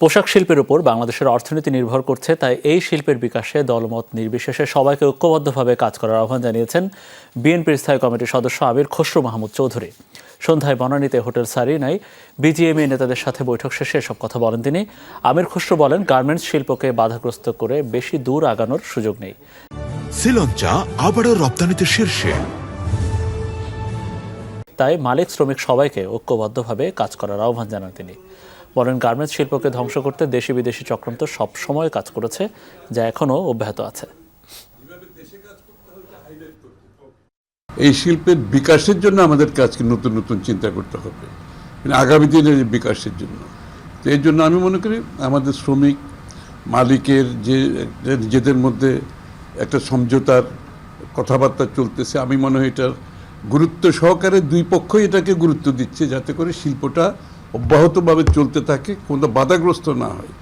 পোশাক শিল্পের উপর বাংলাদেশের অর্থনীতি নির্ভর করছে, তাই এই শিল্পের বিকাশে দলমত নির্বিশেষে সবাইকে ঐক্যবদ্ধভাবে কাজ করার আহ্বান জানিয়েছেন বিএনপির স্থায়ী কমিটির সদস্য আমির খসরু মাহমুদ চৌধুরী। সন্ধ্যায় বনানীতে হোটেল সারিনায় বিজিএমএ নেতাদের সাথে বৈঠক শেষে এসব কথা বলেন তিনি। আমির খসরু বলেন, গার্মেন্টস শিল্পকে বাধাগ্রস্ত করে বেশি দূর আগানোর সুযোগ নেই। শ্রীলঞ্চা আবারও রপ্তানিতে শীর্ষে। তাই মালিক, শ্রমিক সবাইকে ঐক্যবদ্ধভাবে কাজ করার আহ্বান জানান তিনি। বলেন গার্মেন্টস শিল্পকে ধ্বংস করতে দেশি বিদেশি চক্রান্ত সব সময় কাজ করেছে, যা এখনও অব্যাহত আছে। এই শিল্পের বিকাশের জন্য আমাদেরকে কাজকে নতুন নতুন চিন্তা করতে হবে। মানে আগামী দিনের বিকাশের জন্য। তো এই জন্য আমি মনে করি আমাদের শ্রমিক, মালিকের যে নিজেদের মধ্যে একটা সমঝোতার কথাবার্তা চলতেছে, আমি মনে হয় এটার গুরুত্ব সহকারে দুই পক্ষই এটাকে গুরুত্ব দিচ্ছে যাতে করে শিল্পটা অব্যাহতভাবে চলতে থাকে, কোনো বাধাগ্রস্ত না হয়।